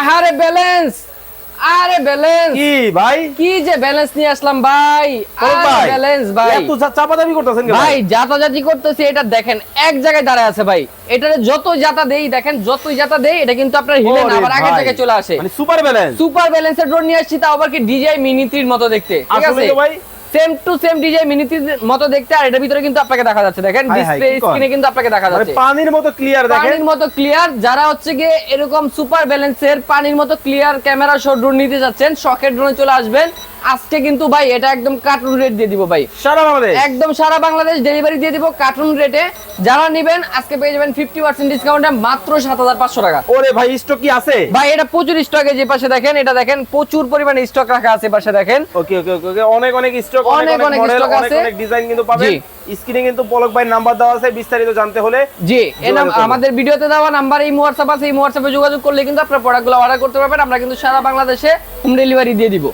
আহারে ব্যালেন্স আরে ব্যালেন্স কি ভাই? কি যে ব্যালেন্স নিয়ে আসলাম ভাই? আরে ভাই ব্যালেন্স ভাই। এত চা- চাপাচাপি করতেছেন ভাই জাতাজাতি করতেছি এটা দেখেন এক জায়গায় দাঁড়ায় আছে ভাই। এটারে যত জাতা দেই দেখেন যতই জাতা দেই এটা কিন্তু আপনার হিলে না আবার আগের ভাই। জায়গায় চলে আসে। মানে সুপার ব্যালেন্স সুপার ব্যালেন্সের ড্রোন নিয়ে আসছি তাও আবার কি ডিজাই মিনি থ্রির মতো দেখতে। ঠিক আসলে আছে? তো ভাই same to same design mini থ্রির মতো দেখতে আর এটার ভিতরে কিন্তু আপনাকে দেখা যাচ্ছে। দেখেন ডিসপ্লে স্ক্রিনে কিন্তু আপনাকে দেখা যাচ্ছে। পানির মতো ক্লিয়ার দেখেন। পানির মতো ক্লিয়ার যারা হচ্ছে গিয়ে এরকম সুপার ব্যালেন্সের পানির মতো ক্লিয়ার ক্যামেরা শো ড্রোন নিতে যাচ্ছেন শখের ড্রোনে চলে আসবেন। আজকে কিন্তু ভাই এটা একদম কার্টুন রেট দিয়ে দিব ভাই। সারা বাংলাদেশ? একদম সারা বাংলাদেশ ডেলিভারি দিয়ে দিব কার্টুন রেটে যারা নেবেন আজকে পেয়ে যাবেন ফিফটি পার্সেন্ট ডিসকাউন্টে মাত্র সাত হাজার পাঁচশো টাকা। ওরে ভাই স্টক কি আছে? ভাই এটা প্রচুর স্টকে যে পাশে দেখেন এটা দেখেন প্রচুর পরিমাণে স্টক রাখা আছে পাশে দেখেন। ওকে ওকে ওকে অনেক অনেক স্টক অনেক অনেক অনেক আছে। অনেক ডিজাইন কিন্তু পাবেন। স্ক্রিনে কিন্তু পলক ভাই নাম্বার দেওয়া আছে বিস্তারিত জানতে হলে জি এই নাম যোগাযোগ আমাদের ভিডিওতে দেওয়া নাম্বার এই হোয়াটসঅ্যাপ আছে এই হোয়াটসঅ্যাপে যোগাযোগ করলে কিন্তু আপনার প্রোডাক্টগুলো অর্ডার করতে পারবেন। আমরা কিন্তু সারা বাংলাদেশে হোম ডেলিভারি দিয়ে দিব।